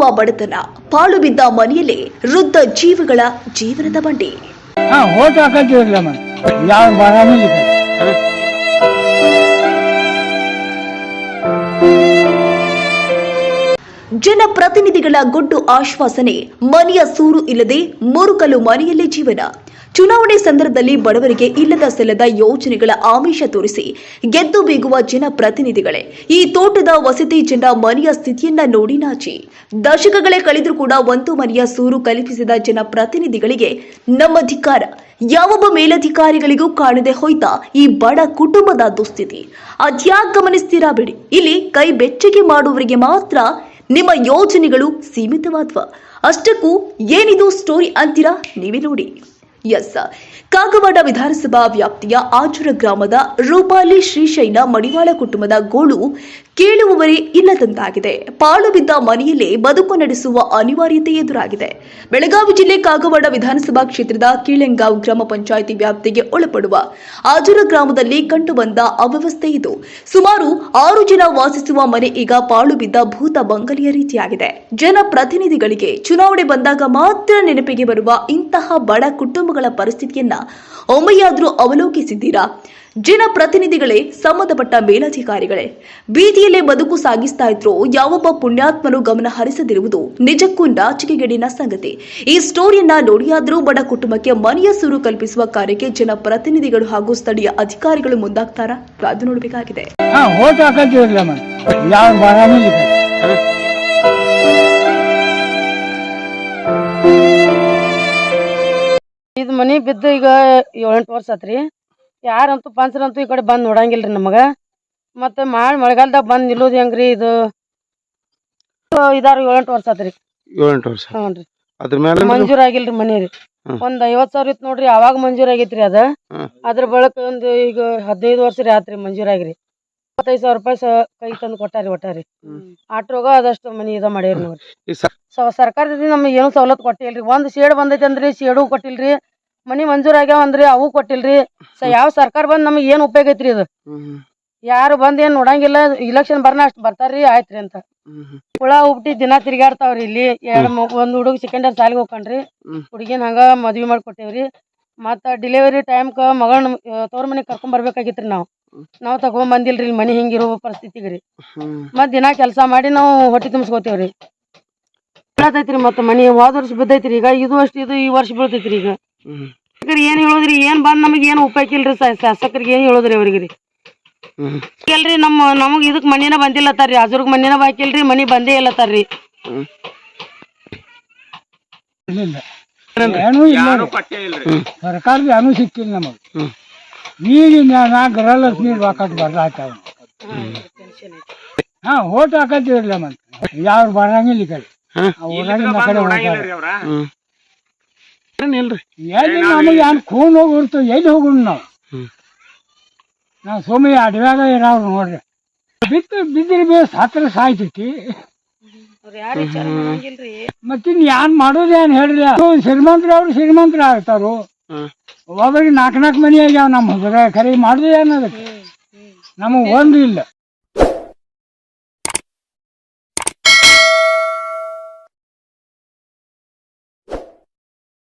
ನಡುಗಿಸುವ ಬಡತನ ಪಾಳು ಬಿದ್ದ ಮನೆಯಲ್ಲಿ ವೃದ್ಧ ಜೀವಿಗಳ ಜೀವನದ ಬಂಡಿ. ಜನಪ್ರತಿನಿಧಿಗಳ ಗುಡ್ಡು ಆಶ್ವಾಸನೆ ಮನೆಯ ಸೂರು ಇಲ್ಲದೆ ಮುರುಕಲು ಮನೆಯಲ್ಲೇ ಜೀವನ. ಚುನಾವಣೆ ಸಂದರ್ಭದಲ್ಲಿ ಬಡವರಿಗೆ ಇಲ್ಲದ ಸಲ್ಲದ ಯೋಜನೆಗಳ ಆಮಿಷ ತೋರಿಸಿ ಗೆದ್ದು ಬೀಗುವ ಜನಪ್ರತಿನಿಧಿಗಳೇ ಈ ತೋಟದ ವಸತಿ ಜನ ಮನೆಯ ಸ್ಥಿತಿಯನ್ನ ನೋಡಿ ನಾಚಿ. ದಶಕಗಳೇ ಕಳೆದರೂ ಕೂಡ ಒಂದು ಮನೆಯ ಸೂರು ಕಲ್ಪಿಸಿದ ಜನಪ್ರತಿನಿಧಿಗಳಿಗೆ ನಮ್ಮ ಧಿಕ್ಕಾರ ಯಾವೊಬ್ಬ ಮೇಲಧಿಕಾರಿಗಳಿಗೂ ಕಾಣದೆ ಹೋಯ್ತ ಈ ಬಡ ಕುಟುಂಬದ ದುಸ್ಥಿತಿ. ಅದ್ಯಾಕ್ ಗಮನಿಸ್ತೀರಾ ಬಿಡಿ. ಇಲ್ಲಿ ಕೈ ಬೆಚ್ಚಗೆ ಮಾಡುವವರಿಗೆ ಮಾತ್ರ ನಿಮ್ಮ ಯೋಜನೆಗಳು ಸೀಮಿತವಾದ್ವ. ಅಷ್ಟಕ್ಕೂ ಏನಿದು ಸ್ಟೋರಿ ಅಂತೀರಾ ನೀವೇ ನೋಡಿ. ಎಸ್ ಕಾಗವಾಡ ವಿಧಾನಸಭಾ ವ್ಯಾಪ್ತಿಯ ಆಜುರ ಗ್ರಾಮದ ರೂಪಾಲಿ ಶ್ರೀಶೈನ ಮಡಿವಾಳ ಕುಟುಂಬದ ಗೋಳು ಕೇಳುವವರೇ ಇಲ್ಲದಂತಾಗಿದೆ. ಪಾಳು ಬಿದ್ದ ಮನೆಯಲ್ಲೇ ಬದುಕು ನಡೆಸುವ ಅನಿವಾರ್ಯತೆ ಎದುರಾಗಿದೆ. ಬೆಳಗಾವಿ ಜಿಲ್ಲೆ ಕಾಗವಾಡ ವಿಧಾನಸಭಾ ಕ್ಷೇತ್ರದ ಕೀಳೆಂಗಾವ್ ಗ್ರಾಮ ಪಂಚಾಯಿತಿ ವ್ಯಾಪ್ತಿಗೆ ಒಳಪಡುವ ಆಜುರ ಗ್ರಾಮದಲ್ಲಿ ಕಂಡುಬಂದ ಅವ್ಯವಸ್ಥೆ ಇದು. ಸುಮಾರು ಆರು ಜನ ವಾಸಿಸುವ ಮನೆ ಈಗ ಪಾಳು ಬಿದ್ದ ಭೂತ ಬಂಗಲೆಯ ರೀತಿಯಾಗಿದೆ. ಜನಪ್ರತಿನಿಧಿಗಳಿಗೆ ಚುನಾವಣೆ ಬಂದಾಗ ಮಾತ್ರ ನೆನಪಿಗೆ ಬರುವ ಇಂತಹ ಬಡ ಕುಟುಂಬಗಳ ಪರಿಸ್ಥಿತಿಯನ್ನ ಒಮ್ಮೆಯಾದರೂ ಅವಲೋಕಿಸಿದ್ದೀರಾ? ಜನಪ್ರತಿನಿಧಿಗಳೇ ಸಂಬಂಧಪಟ್ಟ ಮೇಲಾಧಿಕಾರಿಗಳೇ ಬೀದಿಯಲ್ಲೇ ಬದುಕು ಸಾಗಿಸ್ತಾ ಇದ್ರು ಯಾವೊಬ್ಬ ಪುಣ್ಯಾತ್ಮನು ಗಮನ ಹರಿಸದಿರುವುದು ನಿಜಕ್ಕೂ ನಾಚಿಕೆಗೇಡಿನ ಸಂಗತಿ. ಈ ಸ್ಟೋರಿಯನ್ನ ನೋಡಿಯಾದರೂ ಬಡ ಕುಟುಂಬಕ್ಕೆ ಮನೆಯ ಸೂರು ಕಲ್ಪಿಸುವ ಕಾರ್ಯಕ್ಕೆ ಜನಪ್ರತಿನಿಧಿಗಳು ಹಾಗೂ ಸ್ಥಳೀಯ ಅಧಿಕಾರಿಗಳು ಮುಂದಾಗ್ತಾರಾ? ಅದು ನೋಡಬೇಕಾಗಿದೆ. ಮನಿ ಬಿದ್ದು ಈಗ ಏಳೆಂಟು ವರ್ಷ ಆತ್ರಿ. ಯಾರಂತೂ ಪಂಚರಂತೂ ಈ ಕಡೆ ಬಂದು ನೋಡಂಗಿಲ್ರಿ ನಮಗ. ಮತ್ತೆ ಮಾಡಿ ಮಳೆಗಾಲದಾಗ ಬಂದು ನಿಲ್ಲೋದು ಹೆಂಗ್ರಿ ಇದು? ಇದಾರು ಏಳೆಂಟು ವರ್ಷ ಆತ್ರಿ. ಏಳೆಂಟು ವರ್ಷ. ಹ್ಞೂ ರೀ. ಅದ್ರ ಮೇಲೆ ಮಂಜೂರ್ ಆಗಿಲ್ರಿ ಮನಿ ರೀ. ಒಂದ್ ಐವತ್ ಸಾವಿರ ಇತ್ತು ನೋಡ್ರಿ ಅವಾಗ ಮಂಜೂರ್ ಆಗೈತ್ರಿ ಅದ. ಅದ್ರ ಬಳಕ ಒಂದು ಈಗ ಹದಿನೈದು ವರ್ಷ ರೀ ಆತ್ರಿ ಮಂಜೂರ್ ಆಗಿರಿ. ಇಪ್ಪತ್ತೈದು ಸಾವಿರ ರೂಪಾಯಿ ಕೈ ತಂದು ಕೊಟ್ಟಾರಿ ಒಟ್ಟಾರಿ. ಆಟ್ರೋಗ ಅದಷ್ಟು ಮನಿ ಇದ ಮಾಡ್ಯಾರಿ ನೋಡ್ರಿ. ಸರ್ಕಾರದಿಂದ ನಮಗೆ ಏನು ಸವಲತ್ತು ಕೊಟ್ಟಿಲ್ರಿ. ಒಂದ್ ಶೇಡ್ ಬಂದೈತಿ ಅಂದ್ರಿ ಶೇಡು ಕೊಟ್ಟಿಲ್ರಿ. ಮನಿ ಮಂಜೂರ್ ಆಗ್ಯಾವ ಅಂದ್ರಿ ಅವು ಕೊಟ್ಟಿಲ್ರಿ. ಸ ಯಾವ ಸರ್ಕಾರ ಬಂದ್ ನಮಗೆ ಏನ್ ಉಪಯೋಗ ಐತ್ರಿ ಇದು? ಯಾರು ಬಂದ್ ಏನ್ ನೋಡಂಗಿಲ್ಲ ಇಲೆಕ್ಷನ್ ಬರ್ನ ಅಷ್ಟ್ ಬರ್ತಾರ್ರಿ ಆಯ್ತ್ರಿ ಅಂತ. ಹುಳ ಉಬ್ಟಿ ದಿನ ತಿರ್ಗಾಡ್ತಾವ್ರಿ ಇಲ್ಲಿ. ಎರಡ್ ಒಂದ್ ಹುಡುಗ ಸೆಕೆಂಡ್ ಇಯರ್ ಸಾಲಿಗೆ ಹೋಗ್ಕೊಂಡ್ರಿ. ಹುಡುಗಿನ ಹಂಗ ಮದ್ವಿ ಮಾಡ್ಕೊಟ್ಟೇವ್ರಿ. ಮತ್ತ ಡಿಲಿವರಿ ಟೈಮ್ಕ ಮಗಳನ್ನ ತವ್ರ ಮನೆಗ್ ಕರ್ಕೊಂಡ್ ಬರ್ಬೇಕಾಗಿತ್ರಿ ನಾವು. ನಾವ್ ತಗೊಂಡ್ ಬಂದಿಲ್ರಿ ಇಲ್ಲಿ ಮನಿ ಹಿಂಗಿರೋ ಪರಿಸ್ಥಿತಿಗೆ ರೀ. ಹ್ಮ್. ಮತ್ ದಿನ ಕೆಲಸ ಮಾಡಿ ನಾವು ಹೊಟ್ಟಿ ತುಂಬಿಸ್ಕೋತೇವ್ರಿ. ಬೀಳತೈತ್ರಿ ಮತ್ತ ಮನಿ? ಹೋದ ವರ್ಷ ಬಿದ್ದೈತ್ರಿ ಈಗ. ಇದು ಅಷ್ಟು ಇದು ಈ ವರ್ಷ ಬೀಳ್ತೈತ್ರಿ ಈಗ. ಈಗ ಏನ್ ಹೇಳೋದ್ರಿ? ಏನ್ ಬಂದ್ ನಮಗ್ ಏನ್ ಉಪಯೋಗ ಇಲ್ರಿ ಸ- ಶಾಸಕರಿಗೆ ಏನ್ ಹೇಳೋದ್ರಿ ಅವ್ರಿಗೆ ರೀ ಹ್ಮ್. ಎಲ್ರಿ ನಮ್ಮ ನಮಗ್ ಇದಕ್ ಮನಿನ ಬಂದಿಲ್ಲತ್ತಾರ್ರಿ ಹಜರ್ಗ್ ಮನಿನ ಬಾಕಿಲ್ರಿ ಮನಿ ಬಂದೇ. ಇಲ್ಲ ಏನೂ ಇಲ್ಲ. ಸರ್ಕಾರದ ಏನೂ ಸಿಕ್ಕಿಲ್ಲ ನಮಗೆ. ಈಗ ನಾ ಗೃಹಲಕ್ಷ್ಮಿ ರೊಕ್ಕ ಬರ್ಲಾತಾವ ಹಾ ಓಟ್ ಹಾಕತ್ತಿರಲ್ಲ ಮತ್ತೆ. ಯಾವ ಬರಂಗಿಲ್ಲ ಈ ಕಡೆ. ಹಾ? ಆ ಕಡೆ ಹೋಗ್ತಾರೆ. ಎಲ್ಲಿ ನಮಗೆ ಏನು ಖೂನ್ ಹೋಗಿ ಹೊರ್ತು ಎಲ್ಲಿ ಹೋಗೋಣ ನಾವು. ನಾವು ಸೋಮಯ್ಯ ಅಡವ್ಯಾಗ ಇರೋರು ನೋಡ್ರಿ. ಬಿತ್ತು ಬಿದ್ದಿರ ಬೇಸ್ ಹತ್ರ ಸಾಯ್ತೈತಿ. ಮತ್ತಿನ್ ಯಾನ್ ಮಾಡೋದು ಏನ್ ಹೇಳ್ರಿ? ಶ್ರೀಮಂತರ ಅವ್ರು ಶ್ರೀಮಂತರ ಆಗ್ತಾರು. ಒಬ್ಬರಿಗೆ ನಾಲ್ಕು ನಾಲ್ಕು ಮನಿ ಆಗ್ಯಾವ ನಮ್ಮ ಹುಡುಗ. ಖರೀದಿ ಮಾಡೋದು ಏನದಕ್ಕೆ ನಮಗೆ ಒಂದು ಇಲ್ಲ.